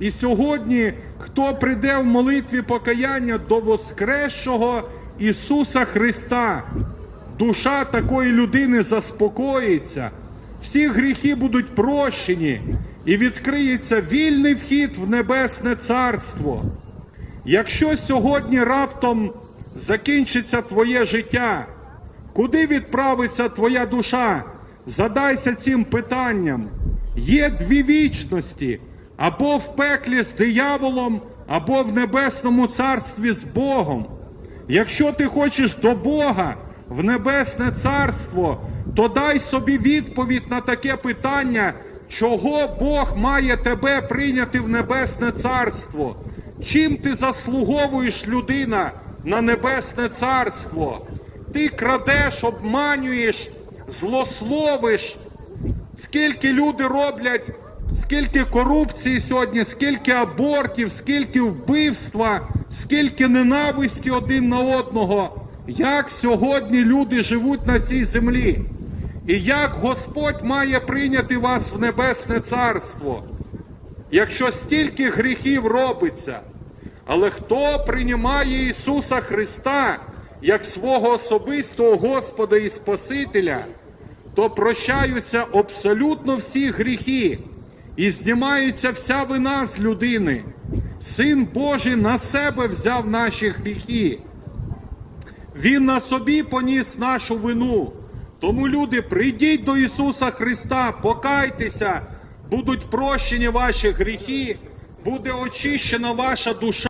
І сьогодні, хто прийде в молитві покаяння до Воскресшого Ісуса Христа, душа такої людини заспокоїться, всі гріхи будуть прощені і відкриється вільний вхід в Небесне Царство. Якщо сьогодні раптом закінчиться твоє життя, куди відправиться твоя душа? Задайся цим питанням. Є дві вічності або в пеклі з дияволом, або в небесному царстві з Богом. Якщо ти хочеш до Бога в небесне царство, то дай собі відповідь на таке питання, чого Бог має тебе прийняти в небесне царство. Чим ти заслуговуєш людина на небесне царство? Ти крадеш, обманюєш, злословиш. Скільки люди роблять, скільки корупції сьогодні, скільки абортів, скільки вбивства, скільки ненависті один на одного. Як сьогодні люди живуть на цій землі? І як Господь має прийняти вас в небесне царство, якщо стільки гріхів робиться? Але хто приймає Ісуса Христа як свого особистого Господа і Спасителя, то прощаються абсолютно всі гріхи і знімається вся вина з людини. Син Божий на себе взяв наші гріхи. Він на собі поніс нашу вину. Тому, люди, прийдіть до Ісуса Христа, покайтеся, будуть прощені ваші гріхи, буде очищена ваша душа.